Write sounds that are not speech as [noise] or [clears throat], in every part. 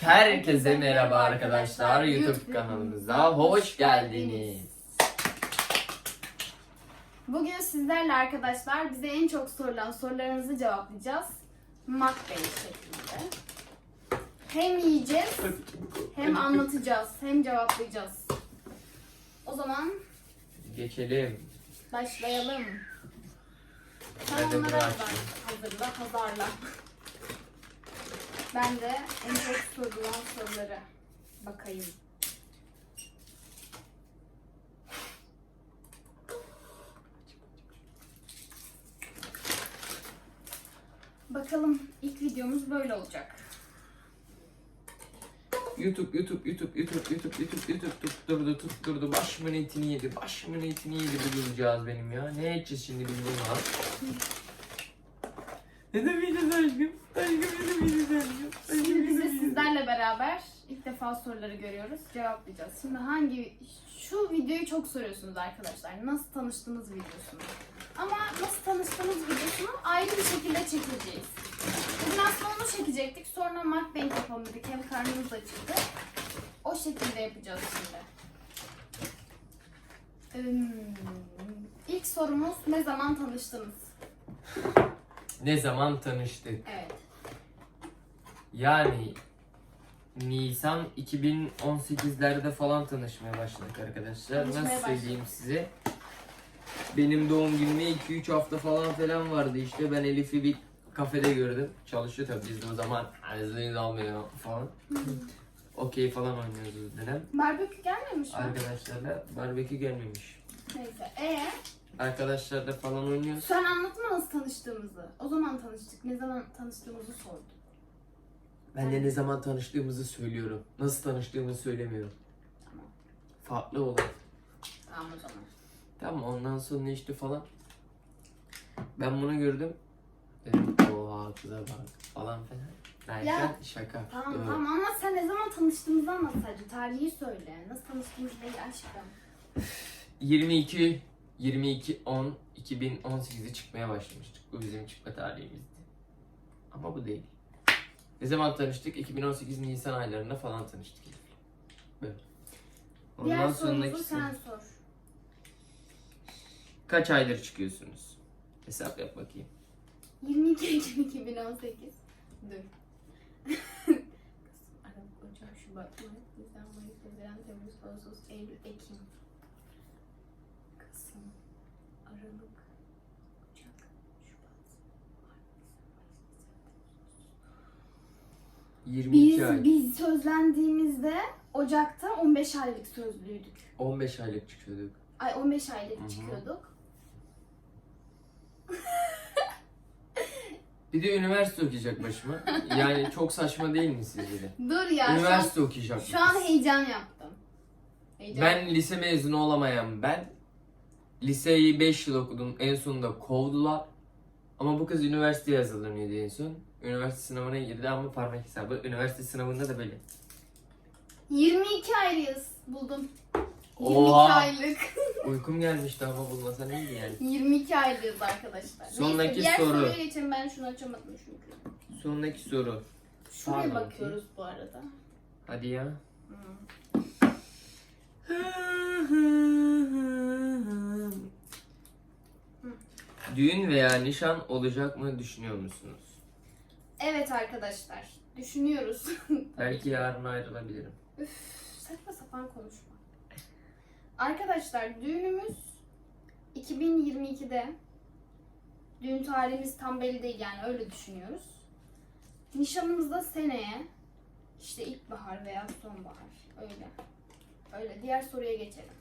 Herkese merhaba arkadaşlar. YouTube kanalımıza hoş geldiniz. Bugün sizlerle arkadaşlar bize en çok sorulan sorularınızı cevaplayacağız. Mukbang şeklinde. Hem yiyeceğiz, hem anlatacağız, hem cevaplayacağız. O zaman Geçelim. başlayalım. Sen Hadi bırak. hazır, hazırla, hazırla. Ben de en çok sorulan soruları bakayım. Bakalım ilk videomuz böyle olacak. YouTube, YouTube, YouTube, YouTube, YouTube, YouTube, YouTube tutturdu, tutturdu. Başımın etini yedi, başımın etini yedi bu bulacağız benim ya. Ne edeceğiz şimdi biz bununla? Ne demeyeceğiz aşkım? Aşkım ne demeyeceğiz aşkım? Aşkım Şimdi biz de sizlerle beraber ilk defa soruları görüyoruz, cevaplayacağız. Şimdi hangi, şu videoyu çok soruyorsunuz arkadaşlar. Nasıl tanıştığınız videosunu. Ama nasıl tanıştığınız videosunu ayrı bir şekilde çekeceğiz. Bugün aslında onu çekecektik. Sonra mukbang yapalım dedik. Hem karnımız acıktı. O şekilde yapacağız şimdi. Hmm, İlk sorumuz ne zaman tanıştınız? Ne zaman tanıştık? Evet. Yani Nisan 2018'lerde falan tanışmaya başladık arkadaşlar. Tanışmaya Nasıl başladık. söyleyeyim size? Benim doğum günüme 2-3 hafta falan falan vardı işte. Ben Elif'i bir kafede gördüm. Çalışıyor tabii biz de o zaman hızlıyız almıyor falan. Okey falan oynuyoruz dönem. Barbekü gelmemiş mi? Arkadaşlarla barbekü gelmemiş. Neyse. Ee, Arkadaşlarla falan oynuyoruz. sen anlatma nasıl tanıştığımızı. O zaman tanıştık. Ne zaman tanıştığımızı sordum. Ben de ne zaman tanıştığımızı söylüyorum. Nasıl tanıştığımızı söylemiyorum. Tamam. Farklı olay. Tamam o zaman. Tamam ondan sonra işte falan. Ben bunu gördüm. Dedim oha kıza bak falan falan. Derken Ya. şaka. Tamam Evet. tamam ama sen ne zaman tanıştığımızı anlat sadece. Tarihi söyle. Nasıl tanıştığımız değil aşkım. 22 22 10 2018'de çıkmaya başlamıştık. Bu bizim çıkma tarihimizdi. Ama bu değil. Ne zaman tanıştık? 2018 Nisan aylarında falan tanıştık. Böyle. Diğer Ondan sorumuzu sonraki sen sor. kaç aydır çıkıyorsunuz? Hesap yap bakayım. 22 Ekim 2018. Dur. [laughs] Aralık, Ocak, Şubat, Mart, Nisan, Mayıs, Haziran, Temmuz, Ağustos, Eylül, Ekim. Aralık, Ocak, Şubat, Mart, Nisan. 22 ay. Biz, biz sözlendiğimizde Ocak'ta 15 aylık sözlüydük. 15 aylık çıkıyorduk. Ay 15 aylık Hı hı. çıkıyorduk. Bir de üniversite okuyacak başıma. Yani çok saçma değil mi sizce de? Dur ya şu an, Üniversite okuyacak. şu an heyecan yaptım. Heyecan. Ben lise mezunu olamayan ben. Liseyi 5 yıl okudum. En sonunda kovdular. Ama bu kız üniversiteye hazırlanıyordu en son. Üniversite sınavına girdi ama parmak hesabı. Üniversite sınavında da böyle. 22 aylıyız buldum. 22 Oha. aylık. [laughs] Uykum gelmişti ama bulmasa neydi yani. 22 aylıyız arkadaşlar. Sondaki Neyse, diğer soru. soruya geçelim ben şunu açamadım çünkü. Sonraki soru. Şuraya Pardon, bakıyoruz bu arada. Hadi ya. Hmm. Düğün veya nişan olacak mı düşünüyor musunuz? Evet arkadaşlar. Düşünüyoruz. [laughs] Belki yarın ayrılabilirim. Üf, saçma sapan konuşma. Arkadaşlar düğünümüz 2022'de. Düğün tarihimiz tam belli değil yani öyle düşünüyoruz. Nişanımız da seneye. işte ilkbahar veya sonbahar. Öyle. Öyle. Diğer soruya geçelim.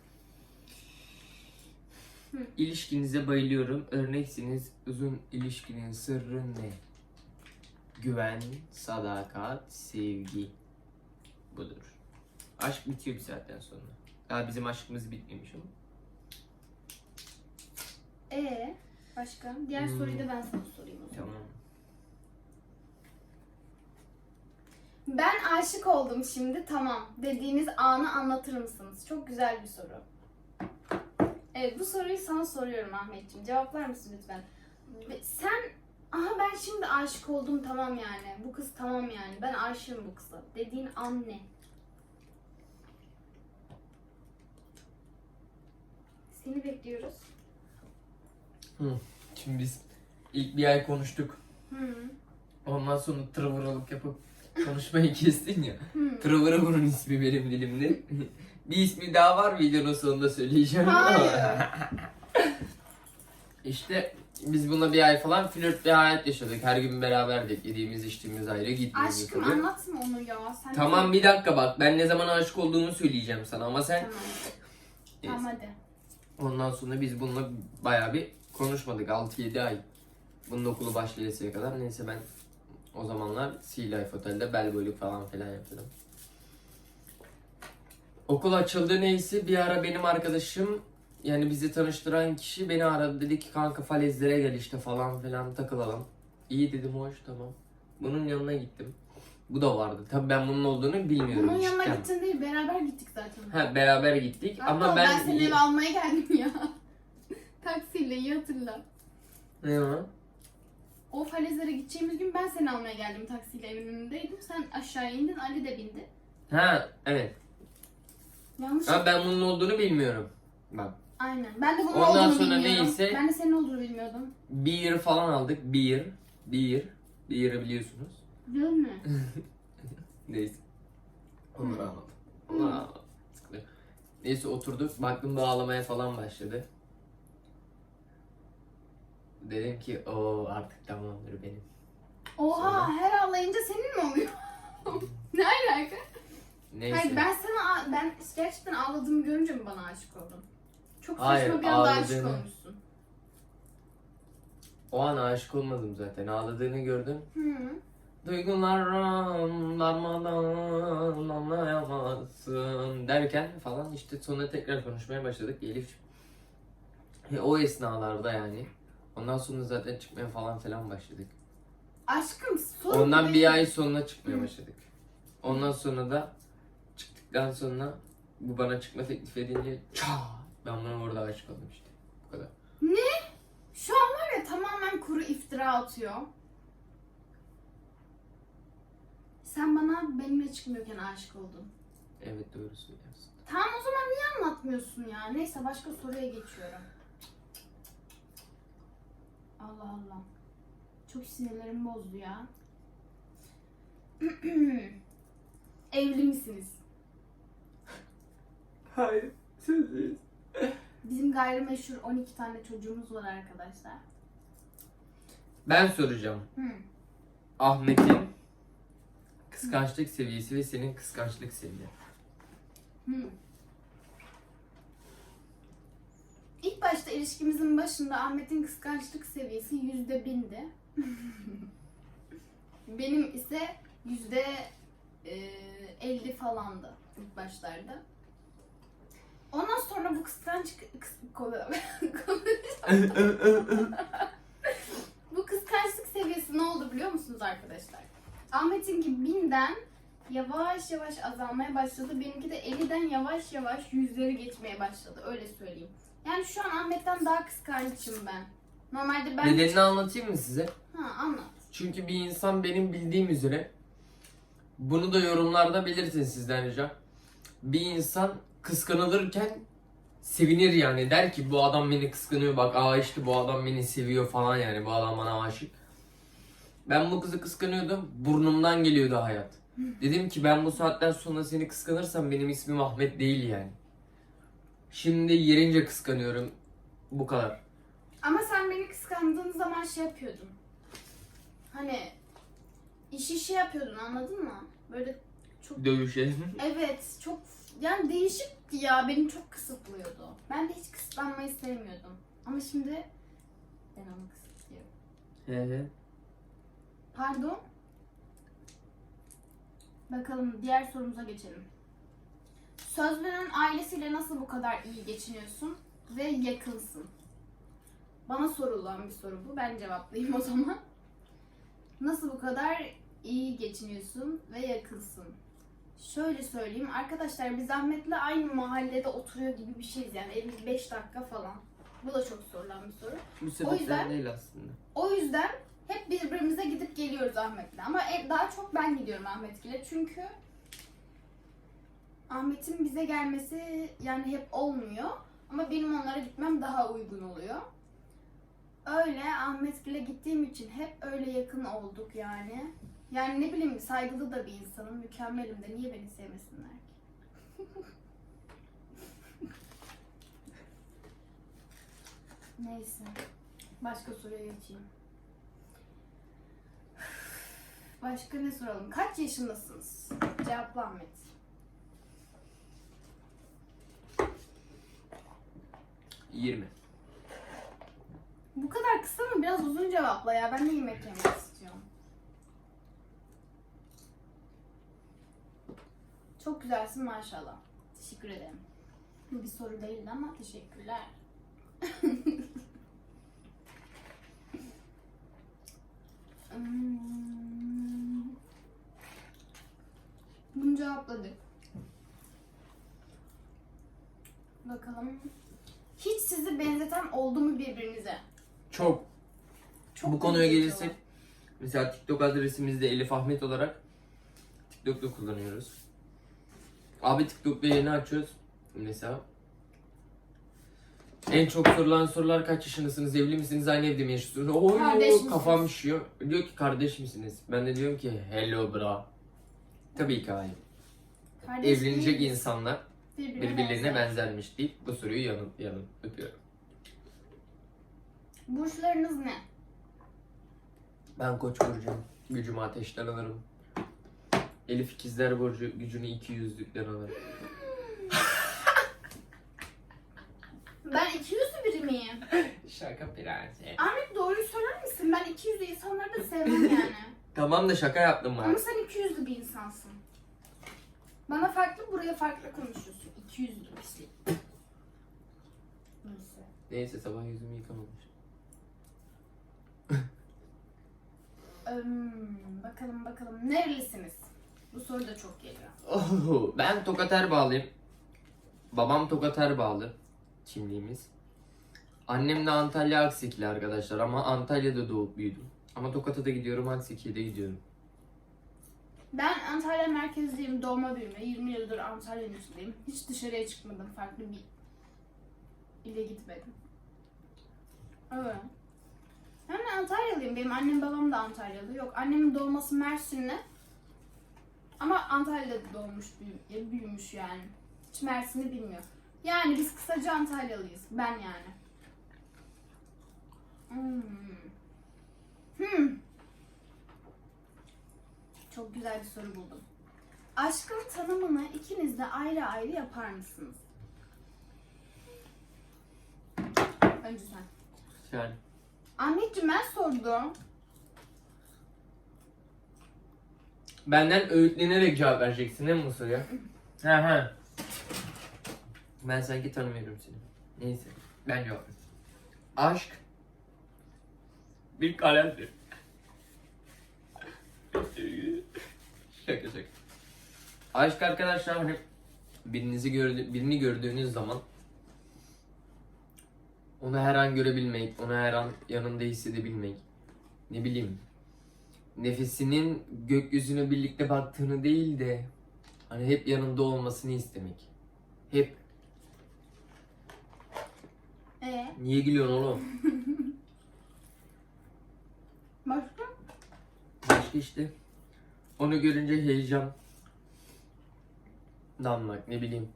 İlişkinize bayılıyorum. Örneksiniz uzun ilişkinin sırrı ne? Güven, sadakat, sevgi. Budur. Aşk bitiyor bir saatten sonra. Daha bizim aşkımız bitmemiş ama. Ee, başka? Diğer Hmm. soruyu da ben sana sorayım o zaman. Tamam. Ben aşık oldum şimdi tamam dediğiniz anı anlatır mısınız? Çok güzel bir soru. Evet bu soruyu sana soruyorum Ahmetciğim. Cevaplar mısın lütfen? Sen Aha ben şimdi aşık oldum tamam yani. Bu kız tamam yani. Ben aşığım bu kıza. Dediğin an ne? Seni bekliyoruz. Şimdi biz ilk bir ay konuştuk. Hı. Ondan sonra tırvırılık yapıp konuşmayı [laughs] kestin ya. Hı. Tırvırı bunun ismi benim dilimde. [laughs] bir ismi daha var videonun sonunda söyleyeceğim. Hayır. [laughs] işte biz buna bir ay falan flört bir hayat yaşadık. Her gün beraberdik. Yediğimiz içtiğimiz ayrı gittiğimiz Aşkım tabii. anlatma onu ya. Sen Tamam bir dakika bak ben ne zaman aşık olduğumu söyleyeceğim sana ama sen Tamam. Neyse. Tamam hadi. ondan sonra biz bununla bayağı bir konuşmadık 6-7 ay. Bunun okulu başlayasıya kadar neyse ben o zamanlar Sea Life Otel'de bel boyluk falan filan yapıyordum. Okul açıldı neyse bir ara benim arkadaşım yani bizi tanıştıran kişi beni aradı dedi ki kanka falezlere gel işte falan filan takılalım. İyi dedim hoş tamam. Bunun yanına gittim. Bu da vardı. Tabii ben bunun olduğunu bilmiyorum. Bunun yanına cidden. gittin değil beraber gittik zaten. Ha beraber gittik Hatta ama ben, ben... seni eve almaya geldim ya. [laughs] Taksiyle iyi hatırla. Ne o? O falezlere gideceğimiz gün ben seni almaya geldim taksiyle evin önündeydim. Sen aşağıya indin Ali de bindi. Ha evet. Yanlış. Ama ben bunun olduğunu bilmiyorum. Bak Aynen. Ben de bunun Ondan olduğunu sonra bilmiyorum. neyse- Ben de senin olduğunu bilmiyordum. beer falan aldık. Beer. Beer. Beer'ı biliyorsunuz. Biliyor musun? [laughs] Neyse. Onları anladım. Neyse oturduk. Baktım bu ağlamaya falan başladı. Dedim ki o artık tamamdır benim. Oha her ağlayınca senin mi oluyor? [laughs] ne alaka? Neyse. Hayır ben sana ben gerçekten ağladığımı görünce mi bana aşık oldun? Çok saçma Hayır, bir anda aşık ağladığını- olmuşsun. O an aşık olmadım zaten. Ağladığını gördüm. Hı. Duygularım darmadan anlayamazsın derken falan işte sonra tekrar konuşmaya başladık Elif. E, o esnalarda yani. Ondan sonra zaten çıkmaya falan filan başladık. Aşkım sorun Ondan değil. bir ay sonra çıkmaya başladık. Ondan sonra da çıktıktan sonra bu bana çıkma teklif edince çat ben buna orada aşık oldum işte. Bu kadar. Şu an var ya tamamen kuru iftira atıyor. Sen bana benimle çıkmıyorken aşık oldun. Evet doğru söylüyorsun. Tamam o zaman niye anlatmıyorsun ya? Neyse başka soruya geçiyorum. Allah Allah. Çok sinirlerim bozdu ya. [clears throat] Evli misiniz? Hayır sözlüyüz. Bizim gayrimeşhur 12 tane çocuğumuz var arkadaşlar. Ben soracağım. Hı. Ahmet'in kıskançlık seviyesi ve senin kıskançlık seviyen. Hı. İlk başta ilişkimizin başında Ahmet'in kıskançlık seviyesi yüzde bindi. [laughs] Benim ise yüzde e, elli falandı ilk başlarda. Ondan sonra bu kıskanç kıs, [laughs] bu kıskançlık seviyesi ne oldu biliyor musunuz arkadaşlar? Ahmet'inki binden yavaş yavaş azalmaya başladı. Benimki de 50'den yavaş yavaş yüzleri geçmeye başladı. Öyle söyleyeyim. Yani şu an Ahmet'ten daha kıskançım ben. Normalde ben... Nedenini anlatayım mı size? Ha anlat. Çünkü bir insan benim bildiğim üzere bunu da yorumlarda belirtin sizden ricam. Bir insan kıskanılırken sevinir yani der ki bu adam beni kıskanıyor bak aa işte bu adam beni seviyor falan yani bu adam bana aşık. Ben bu kızı kıskanıyordum burnumdan geliyordu hayat. Dedim ki ben bu saatten sonra seni kıskanırsam benim ismim Ahmet değil yani. Şimdi yerince kıskanıyorum bu kadar. Ama sen beni kıskandığın zaman şey yapıyordun. Hani iş işi yapıyordun anladın mı? Böyle çok Dövüşe. evet çok yani değişikti ya beni çok kısıtlıyordu. Ben de hiç kısıtlanmayı sevmiyordum. Ama şimdi ben onu kısıtlıyorum. He he. Pardon. Bakalım diğer sorumuza geçelim. Sözlünün ailesiyle nasıl bu kadar iyi geçiniyorsun ve yakınsın? Bana sorulan bir soru bu. Ben cevaplayayım o zaman. Nasıl bu kadar iyi geçiniyorsun ve yakınsın? Şöyle söyleyeyim. Arkadaşlar biz Ahmet'le aynı mahallede oturuyor gibi bir şeyiz. Yani evimiz 5 dakika falan. Bu da çok sorulan bir soru. Bu O yüzden- değil aslında. O yüzden hep birbirimize gidip geliyoruz Ahmet'le. Ama daha çok ben gidiyorum Ahmet'le. Çünkü Ahmet'in bize gelmesi yani hep olmuyor. Ama benim onlara gitmem daha uygun oluyor. Öyle Ahmet'le gittiğim için hep öyle yakın olduk yani. Yani ne bileyim saygılı da bir insanım. Mükemmelim de niye beni sevmesinler ki? [laughs] Neyse. Başka soruya geçeyim. [sighs] Başka ne soralım? Kaç yaşındasınız? Cevapla Ahmet. Yirmi. Bu kadar kısa mı? Biraz uzun cevapla ya. Ben de yemek yemek Çok güzelsin maşallah. Teşekkür ederim. Bu bir soru değildi ama teşekkürler. [laughs] Hmm. Bunu cevapladık. Bakalım. Hiç sizi benzeten oldu mu birbirinize? Çok. Çok Bu konuya gelirsek mesela TikTok adresimizde Elif Ahmet olarak TikTok'ta kullanıyoruz. Abi TikTok'ta yeni açıyoruz. Mesela en çok sorulan sorular kaç yaşındasınız, evli misiniz, aynı evde mi yaşıyorsunuz? Oy Kardeş misiniz? kafam şişiyor. Diyor ki kardeş misiniz? Ben de diyorum ki hello bra. Tabii ki hayır. Kardeş Evlenecek değiliz. insanlar birbirlerine benzer. benzermiş deyip bu soruyu yanım öpüyorum. Burçlarınız ne? Ben koç burcuyum. Gücümü ateşten alırım. Elif ikizler burcu gücünü iki yüzlükten alır. [laughs] Ben iki yüzlü biri miyim? [laughs] Şaka prensi. Ahmet doğruyu söyler misin? Ben iki yüzlü insanları da sevmem yani. [laughs] Tamam da şaka yaptım ben. Ama sen iki yüzlü bir insansın. Bana farklı, buraya farklı konuşuyorsun. İki yüzlü pislik. Neyse. Neyse sabah yüzümü yıkamamış. Bakalım bakalım. Nerelisiniz? Bu soru da çok geliyor. Oh, ben Tokat Erbağlıyım. Babam Tokat Erbağlı. Kimliğimiz. Annem de Antalya Aksekili arkadaşlar ama Antalya'da doğup büyüdüm. Ama Tokat'a da gidiyorum, Akseki'ye de gidiyorum. Ben Antalya merkezliyim, doğma büyüme. 20 yıldır Antalya'nın içindeyim. Hiç dışarıya çıkmadım, farklı bir ile gitmedim. Evet. Ben de Antalyalıyım. Benim annem babam da Antalyalı. Yok annemin doğması Mersin'de. Ama Antalya'da doğmuş, büyü- büyümüş yani. Hiç Mersin'i bilmiyor. Yani biz kısaca Antalyalıyız. Ben yani. Hmm. Hmm. Çok güzel bir soru buldum. Aşkın tanımını ikiniz de ayrı ayrı yapar mısınız? Önce sen. Yani Ahmetciğim ben sordum. Benden öğütlenerek cevap vereceksin değil mi bu soruya? He he. Ben sanki tanımıyorum seni. Neyse. Ben cevap vereyim. Aşk bir kalemdir. şaka şaka. Aşk arkadaşlar hani birinizi gördü, birini gördüğünüz zaman onu her an görebilmek, onu her an yanında hissedebilmek, ne bileyim, nefesinin gökyüzüne birlikte baktığını değil de hani hep yanında olmasını istemek. Hep. Ee, Niye gülüyorsun oğlum? [laughs] başka? Başka işte. Onu görünce heyecan. Danmak ne bileyim.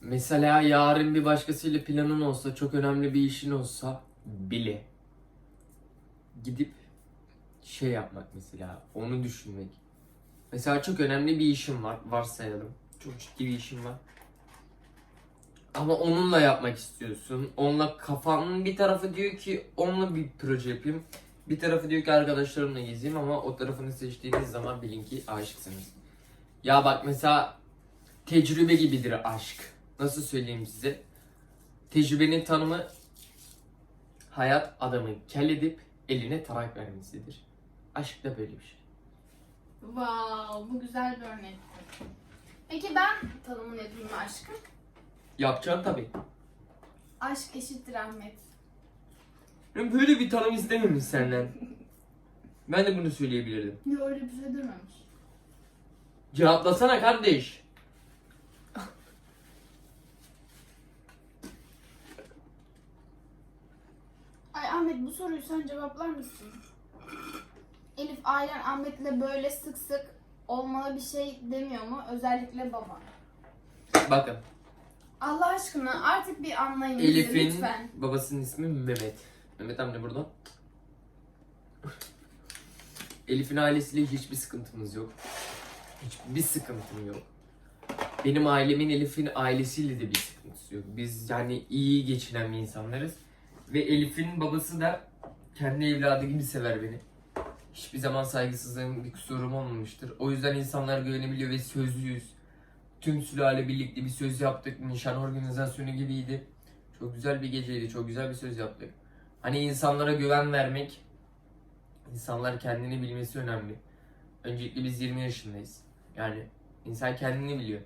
Mesela yarın bir başkasıyla planın olsa, çok önemli bir işin olsa bile gidip şey yapmak mesela, onu düşünmek. Mesela çok önemli bir işim var, varsayalım. Çok ciddi bir işim var. Ama onunla yapmak istiyorsun. Onunla kafanın bir tarafı diyor ki onunla bir proje yapayım. Bir tarafı diyor ki arkadaşlarımla gezeyim ama o tarafını seçtiğiniz zaman bilin ki aşıksınız. Ya bak mesela tecrübe gibidir aşk. Nasıl söyleyeyim size? Tecrübenin tanımı hayat adamı kel edip eline tarak vermesidir. Aşk da böyle bir şey. Wow, bu güzel bir örnek. Peki ben tanımını yapayım mı aşkın? Yapacaksın tabii. Aşk eşittir Ahmet. Ben böyle bir tanım istememiş senden. Ben de bunu söyleyebilirdim. Yok öyle bir şey dememiş. Cevaplasana kardeş. Ay Ahmet bu soruyu sen cevaplar mısın? Elif ailen Ahmet'le böyle sık sık olmalı bir şey demiyor mu? Özellikle baba. Bakın Allah aşkına artık bir anlayın bizi Elif'in lütfen. babasının ismi Mehmet. Mehmet amca burada. Elif'in ailesiyle hiçbir sıkıntımız yok. Hiçbir sıkıntım yok. Benim ailemin Elif'in ailesiyle de bir sıkıntısı yok. Biz yani iyi geçinen bir insanlarız. Ve Elif'in babası da kendi evladı gibi sever beni. Hiçbir zaman saygısızlığım bir kusurum olmamıştır. O yüzden insanlar güvenebiliyor ve sözlüyüz. Tüm sülale birlikte bir söz yaptık. Nişan organizasyonu gibiydi. Çok güzel bir geceydi. Çok güzel bir söz yaptık. Hani insanlara güven vermek, insanlar kendini bilmesi önemli. Öncelikle biz 20 yaşındayız. Yani insan kendini biliyor.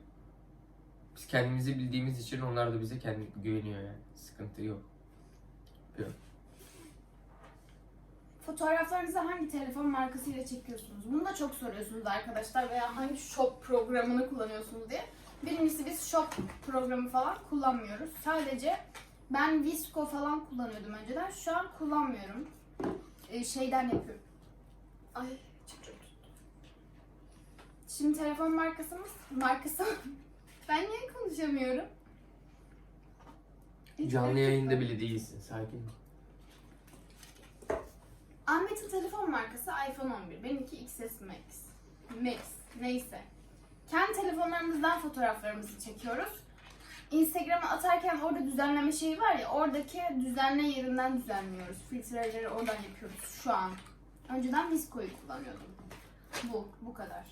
Biz kendimizi bildiğimiz için onlar da bize kendi güveniyor yani. Sıkıntı yok. Fotoğraflarınızı hangi telefon markasıyla çekiyorsunuz? Bunu da çok soruyorsunuz arkadaşlar veya hangi shop programını kullanıyorsunuz diye. Birincisi biz shop programı falan kullanmıyoruz. Sadece ben Visco falan kullanıyordum önceden. Şu an kullanmıyorum. Ee, şeyden yapıyorum. Ay çok çok. Şimdi telefon markasımız markası [laughs] ben niye konuşamıyorum? Canlı yayında bile değilsin. Sakin ol. Ahmet'in telefon markası iPhone 11. Benimki XS Max. Max. Neyse. Kendi telefonlarımızdan fotoğraflarımızı çekiyoruz. Instagram'a atarken orada düzenleme şeyi var ya oradaki düzenle yerinden düzenliyoruz. Filtreleri oradan yapıyoruz şu an. Önceden Visco'yu kullanıyordum. Bu, bu kadar.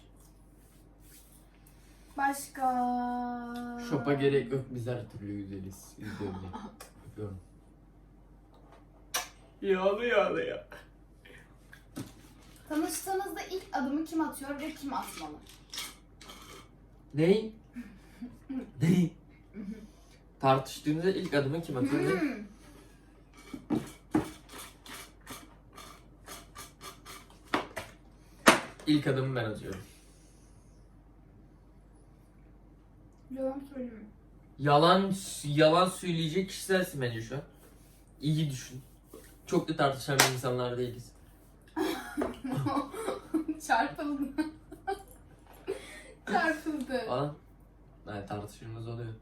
Başka... Şopa gerek yok. Biz her türlü güzeliz. Öyle. [laughs] Öpüyorum. Yağlı yağlı ya. Tanıştığınızda ilk adımı kim atıyor ve kim atmalı? Ney? [laughs] Ney? Tartıştığınızda ilk adımı kim atıyor? Hmm. İlk adımı ben atıyorum. Yalan söyleme. Yalan yalan söyleyecek kişilersin bence şu an. İyi düşün. Çok da tartışan insanlar değiliz. Çarpıldı. Çarpıldı. Falan. Yani tartışmamız oluyor.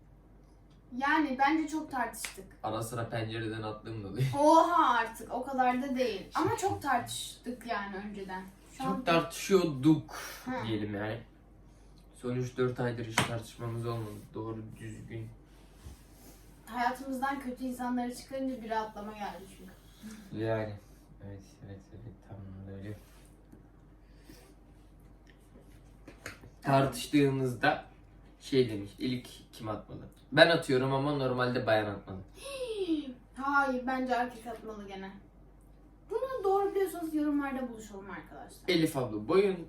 Yani bence çok tartıştık. Ara sıra pencereden attığım da oluyor. Oha artık o kadar da değil. Ama çok tartıştık yani önceden. Şu an Çok tartışıyorduk Ha. diyelim yani. Son 3-4 aydır hiç tartışmamız olmadı. Doğru düzgün. hayatımızdan kötü insanları çıkarınca bir rahatlama geldi çünkü. Yani. Evet evet evet tam da öyle. Tartıştığımızda şey demiş ilk kim atmalı? Ben atıyorum ama normalde bayan atmalı. [gasps] Hayır bence erkek atmalı gene. Bunu doğru biliyorsanız yorumlarda buluşalım arkadaşlar. Elif abla boyun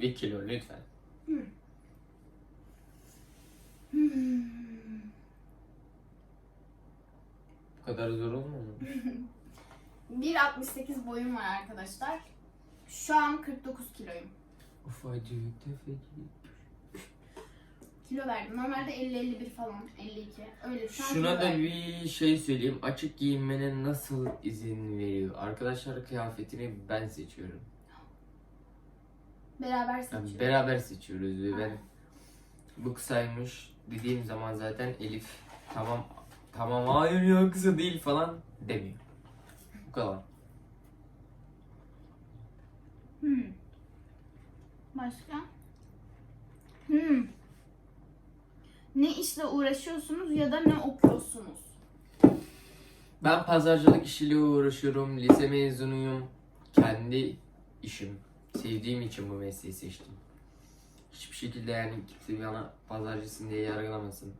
ve kilo lütfen. Hmm. Bu kadar zor olmuyor mu? [laughs] 1.68 boyum var arkadaşlar. Şu an 49 kiloyum. Ufacık tefecik. Kilo verdim. Normalde 50-51 falan. 52. Öyle şu an Şuna da verdim. bir şey söyleyeyim. Açık giyinmene nasıl izin veriyor? Arkadaşlar kıyafetini ben seçiyorum. Beraber Yani seçiyoruz. beraber seçiyoruz ve ben bu kısaymış dediğim zaman zaten Elif tamam tamam hayır ya kısa değil falan demiyor. Bu kadar. Hmm. Başka? Hmm. Ne işle uğraşıyorsunuz ya da ne okuyorsunuz? Ben pazarcılık işiyle uğraşıyorum. Lise mezunuyum. Kendi işim. Sevdiğim için bu mesleği seçtim. Hiçbir şekilde yani kimse bana pazarcısın diye yargılamasın.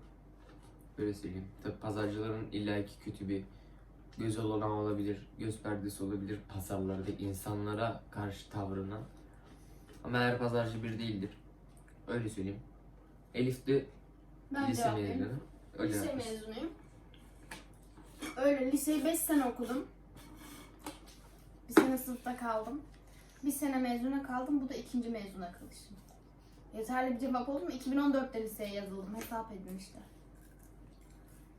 Böyle söyleyeyim. Tabi pazarcıların illaki kötü bir göz olanağı olabilir, göz perdesi olabilir pazarlarda insanlara karşı tavrına. Ama her pazarcı bir değildir. Öyle söyleyeyim. Elif de Ben lise mezunu. Öyle Lise yapmış. mezunuyum. Öyle liseyi 5 sene okudum. Bir sene sınıfta kaldım. Bir sene mezuna kaldım. Bu da ikinci mezuna kalışım. Yeterli bir cevap oldu mu? 2014'te liseye yazıldım. Hesap edin işte.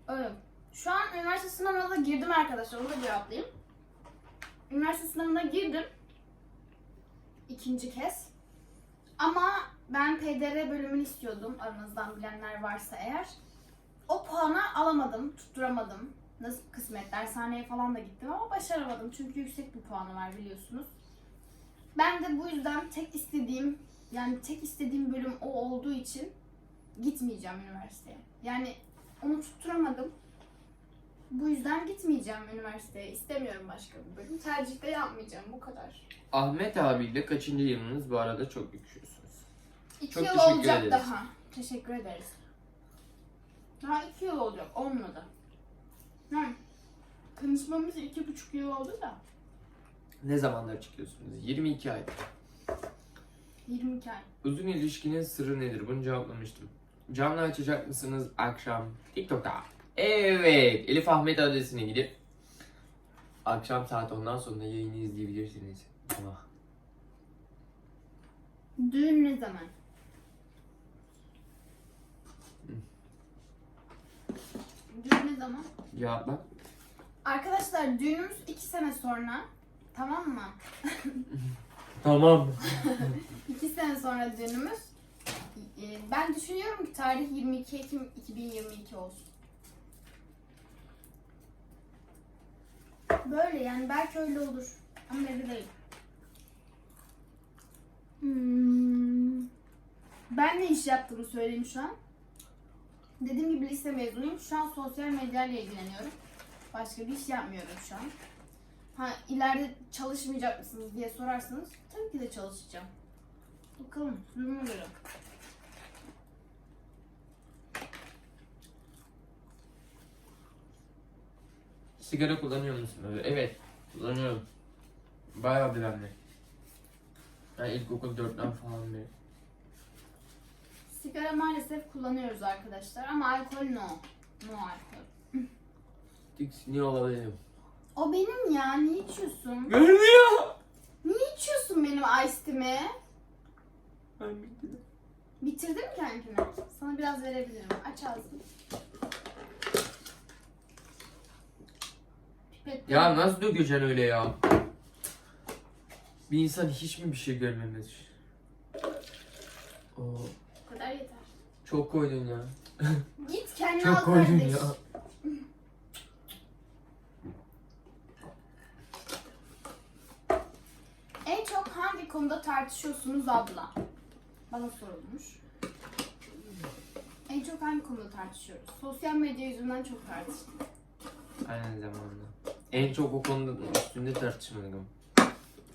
Öyle. Şu an üniversite sınavına da girdim arkadaşlar. Onu da cevaplayayım. Üniversite sınavına girdim. İkinci kez. Ama ben PDR bölümünü istiyordum. Aranızdan bilenler varsa eğer. O puanı alamadım, tutturamadım. Nasıl kısmet, dershaneye falan da gittim ama başaramadım. Çünkü yüksek bir puanı var biliyorsunuz. Ben de bu yüzden tek istediğim, yani tek istediğim bölüm o olduğu için gitmeyeceğim üniversiteye. Yani onu tutturamadım. Bu yüzden gitmeyeceğim üniversiteye. İstemiyorum başka bir bölüm. Tercih de yapmayacağım. Bu kadar. Ahmet abiyle kaçıncı yılınız bu arada çok yakışıyorsunuz. İki Çok yıl teşekkür olacak ederiz. daha. Teşekkür ederiz. Daha iki yıl olacak. Olmadı. Yani konuşmamız iki buçuk yıl oldu da. Ne zamanlar çıkıyorsunuz? 22 ay. 22 ay. Uzun ilişkinin sırrı nedir? Bunu cevaplamıştım. Canlı açacak mısınız akşam TikTok'ta? Evet. Elif Ahmet adresine gidip akşam saat ondan sonra yayını izleyebilirsiniz. Ah. Düğün ne zaman? Düğün ne zaman? Cevapla. Arkadaşlar düğünümüz iki sene sonra. Tamam mı? Tamam. [laughs] İki sene sonra düğünümüz. Ee, Ben düşünüyorum ki tarih 22 Ekim 2022 olsun. Böyle yani belki öyle olur. Ama öyle değil. Hmm. Ben ne iş yaptığımı söyleyeyim şu an. Dediğim gibi lise mezunuyum. Şu an sosyal medyayla ilgileniyorum. Başka bir iş yapmıyorum şu an. Ha ileride çalışmayacak mısınız diye sorarsanız tabii ki de çalışacağım. Bakalım duruma göre. Sigara kullanıyor musun? Evet. Kullanıyorum. Bayağı bir de. Yani ilkokul 4'ten falan beri. Sigara maalesef kullanıyoruz arkadaşlar ama alkol no. No alkol. Tiksiniyor olabilirim. O benim ya. Niye içiyorsun? Görmüyor. Niye içiyorsun benim ice tea'mi? Ben bitti. Bitirdin mi kendini? Sana biraz verebilirim. Aç ağzını. Pipet Ya nasıl dökeceksin öyle ya? Bir insan hiç mi bir şey görmemez? Oo, Bu kadar yeter. çok koydun ya. [laughs] Git kendine Çok al koydun kardeş. ya. [laughs] En çok hangi konuda tartışıyorsunuz abla? Bana sorulmuş. En çok hangi konuda tartışıyoruz? Sosyal medya yüzünden çok tartıştık. Aynı zamanda. En çok o konuda üstünde tartışmadım.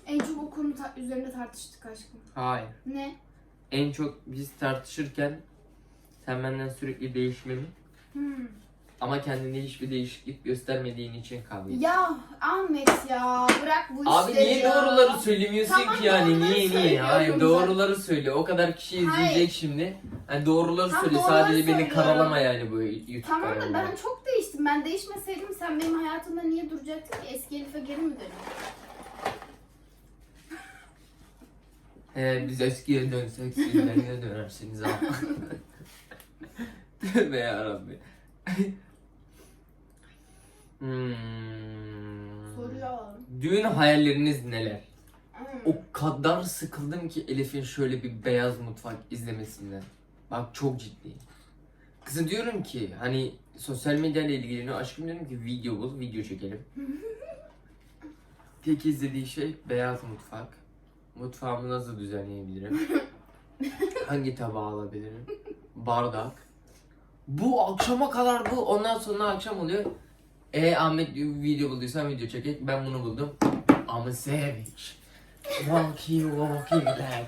En çok o konu ta- üzerinde tartıştık aşkım. Hayır. Ne? En çok biz tartışırken sen benden sürekli değişmemi Hmm. Ama kendinde hiçbir değişiklik göstermediğin için kavga. Ya Ahmet ya bırak bu Abi işleri niye ya. doğruları söylemiyorsun Tamam, ki yani doğruları niye niye? söylüyorum Hayır zaten. doğruları söyle. O kadar kişi izleyecek şimdi. Yani doğruları Tam söyle. doğruları Sadece beni söylüyorum. karalama yani bu YouTube Tamam da kanalında. ben çok değiştim. Ben değişmeseydim sen benim hayatımda niye duracaktın ki? Eski Elif'e geri mi dönüyorsun? He biz eskiye dönsek sizlerine dönersiniz abi. [laughs] Tövbe yarabbi. Hmm. Soruyu alalım. Düğün hayalleriniz neler? Hmm. O kadar sıkıldım ki Elif'in şöyle bir beyaz mutfak izlemesinden. Bak çok ciddi. Kıza diyorum ki hani sosyal medyayla ilgileniyor. Aşkım diyorum ki video bul, video çekelim. [laughs] Tek izlediği şey beyaz mutfak. Mutfağımı nasıl düzenleyebilirim? [laughs] Hangi tabağı alabilirim? Bardak. Bu akşama kadar bu. Ondan sonra akşam oluyor. E Ahmet video bulduysan video çekek. Ben bunu buldum. I'm a savage. Walkie walkie baggage.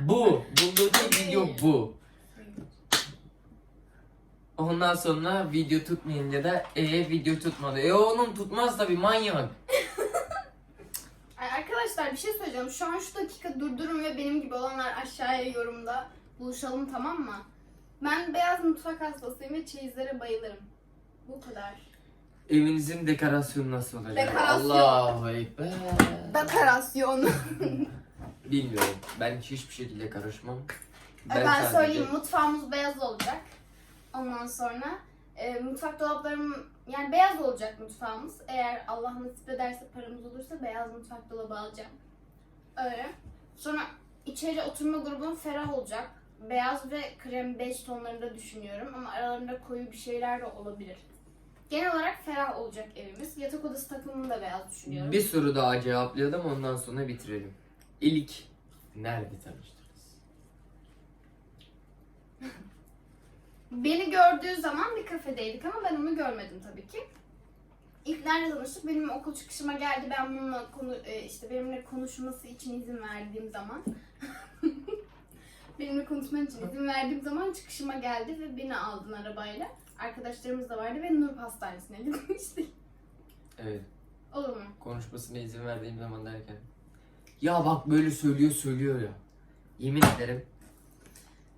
Bu. Bulduğu video bu. Ondan sonra video tutmayınca da e video tutmadı. E oğlum tutmaz tabi manyak. Arkadaşlar bir şey söyleyeceğim. Şu an şu dakika durdurun ve benim gibi olanlar aşağıya yorumda buluşalım tamam mı? Ben beyaz mutfak hastasıyım ve çeyizlere bayılırım. Bu kadar. Evinizin dekorasyonu nasıl olacak? Dekorasyon. Allahu Ekber. Dekorasyon. [laughs] Bilmiyorum. Ben hiçbir şekilde karışmam. Ben, sadece- söyleyeyim mutfağımız beyaz olacak. Ondan sonra e, mutfak dolaplarım yani beyaz olacak mutfağımız. Eğer Allah nasip ederse paramız olursa beyaz mutfak dolabı alacağım. Öyle. Sonra içeri oturma grubum ferah olacak. Beyaz ve krem bej tonlarında düşünüyorum ama aralarında koyu bir şeyler de olabilir. Genel olarak ferah olacak evimiz. Yatak odası takımını da beyaz düşünüyorum. Bir soru daha cevaplayalım ondan sonra bitirelim. İlk nerede tanıştınız? [laughs] Beni gördüğü zaman bir kafedeydik ama ben onu görmedim tabii ki. İlk nerede tanıştık? Benim okul çıkışıma geldi. Ben bununla konu e, işte benimle konuşması için izin verdiğim zaman [laughs] benimle konuşman için izin verdiğim zaman çıkışıma geldi ve beni aldın arabayla. Arkadaşlarımız da vardı ve Nur Hastanesi'ne [laughs] gitmiştik. Evet. Olur mu? Konuşmasına izin verdiğim zaman derken. Ya bak böyle söylüyor söylüyor ya. Yemin ederim.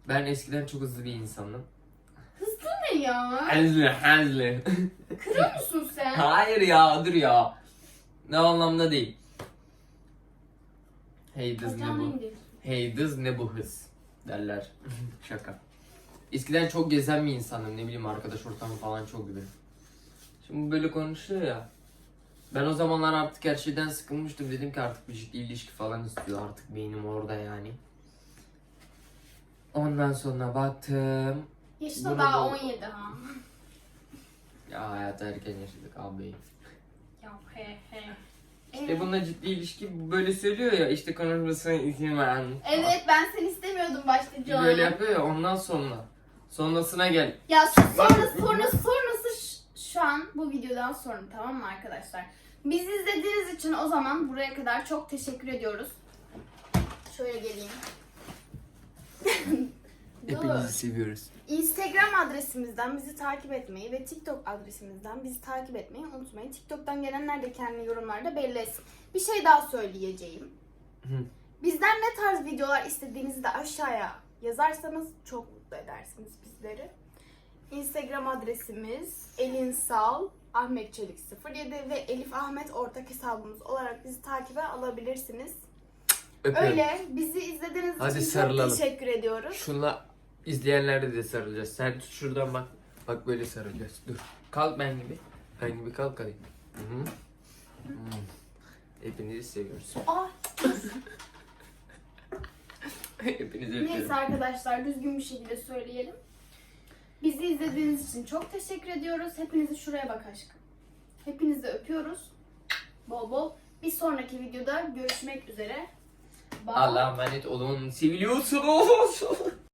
Ben eskiden çok hızlı bir insandım. Hızlı ne ya? Hızlı hızlı. Kırıyor musun sen? Hayır ya dur ya. Ne anlamda değil. Hey kız ne bu? indir. Hey kız ne bu hız derler. [laughs] Şaka. Eskiden çok gezen bir insandım ne bileyim arkadaş ortamı falan çok gibi. Şimdi böyle konuşuyor ya. Ben o zamanlar artık her şeyden sıkılmıştım. Dedim ki artık bir ciddi ilişki falan istiyor. Artık beynim orada yani. Ondan sonra baktım. Yaşı da Bunu daha bu- 17 ha. Ya hayatı erken yaşadık abi. Ya he he. İşte bununla ciddi ilişki bu böyle söylüyor ya işte konuşmasına izin veren. Evet ben seni istemiyordum başta Can. Böyle yapıyor ya ondan sonra. Sonrasına gel. Ya şu sonrası sonrası şu an bu videodan sonra tamam mı arkadaşlar? Bizi izlediğiniz için o zaman buraya kadar çok teşekkür ediyoruz. Şöyle geleyim. [laughs] Dur. seviyoruz. Instagram adresimizden bizi takip etmeyi ve TikTok adresimizden bizi takip etmeyi unutmayın. TikTok'tan gelenler de kendi yorumlarda belli etsin. Bir şey daha söyleyeceğim. Hı. Bizden ne tarz videolar istediğinizi de aşağıya yazarsanız çok mutlu edersiniz bizleri. Instagram adresimiz elinsal Ahmet Çelik 07 ve Elif Ahmet ortak hesabımız olarak bizi takibe alabilirsiniz. Öpüyorum. Öyle bizi izlediğiniz Hadi için sarılalım. çok teşekkür ediyoruz. Şunla izleyenlerde de sarılacağız. Sen tut şuradan bak. Bak böyle sarılacağız. Dur. Kalk ben gibi. Ben gibi kalk hadi. Hı hı. Hmm. Hepinizi seviyoruz. Ah, Hepinizi öpüyorum. Neyse arkadaşlar düzgün bir şekilde söyleyelim. Bizi izlediğiniz için çok teşekkür ediyoruz. Hepinizi şuraya bak aşkım. Hepinizi öpüyoruz. Bol bol. Bir sonraki videoda görüşmek üzere. Bye. Allah'a emanet olun. Seviliyorsunuz. [laughs]